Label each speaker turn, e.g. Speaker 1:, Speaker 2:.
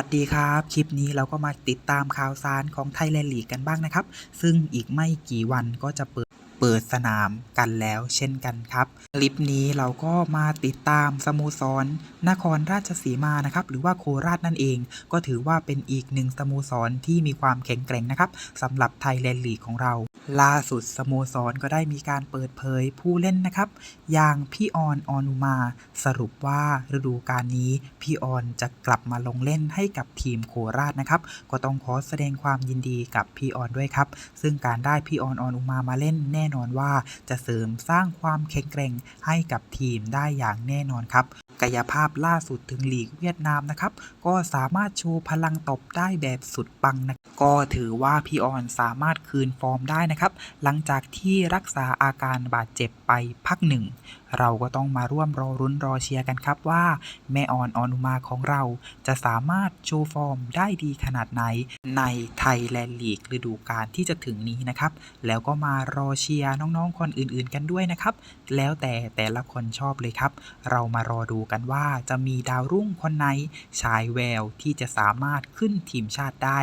Speaker 1: วัสดีครับ คลิปนี้เราก็มาติดตามข่าวสารของไทยแลนด์ลีกกันบ้างนะครับ ซึ่งอีกไม่กี่วันก็จะเปิดเปิดสนามกันแล้วเช่นกันครับ คลิปนี้เราก็มาติดตามสโมสร นครราชสีมานะครับ หรือว่าโคราชนั่นเอง ก็ถือว่าเป็นอีกหนึ่งสโมสรที่มีความแข็งแกร่งนะครับสำหรับไทยแลนด์ลีกของเรา ล่าสุดสโมสรก็ได้มีการเปิดเผยผู้เล่นนะครับ อย่างพี่ออนออนุมา สรุปว่าฤดูกาลนี้พี่ออนจะกลับมาลงเล่นให้กับทีมโคราชนะครับ ก็ต้องขอแสดงความยินดีกับพี่ออนด้วยครับ ซึ่งการได้พี่ออนออนุมามาเล่นแน่นอนว่า จะเสริมสร้างความแข็งแกร่งให้กับทีมได้อย่างแน่นอนครับกายภาพล่าสุดถึงลีกเวียดนามนะครับ ก็สามารถโชว์พลังตบได้แบบสุดปังนะ ก็ถือว่าพี่ออนสามารถคืนฟอร์มได้นะครับ หลังจากที่รักษาอาการบาดเจ็บไปพักหนึ่ง เราก็ต้องมาร่วมรอรุ้นรอเชียร์กันครับว่า แม่ออนออนุมาของเราจะสามารถโชว์ฟอร์มได้ดีขนาดไหน ในไทยแลนด์ลีกฤดูกาลที่จะถึงนี้นะครับ แล้วก็มารอเชียร์น้องๆคนอื่นๆกันด้วยนะครับ แล้วแต่แต่ละคนชอบเลยครับ เรามารอดูกันว่าจะมีดาวรุ่งคนไหนฉายแววที่จะสามารถขึ้นทีมชาติได้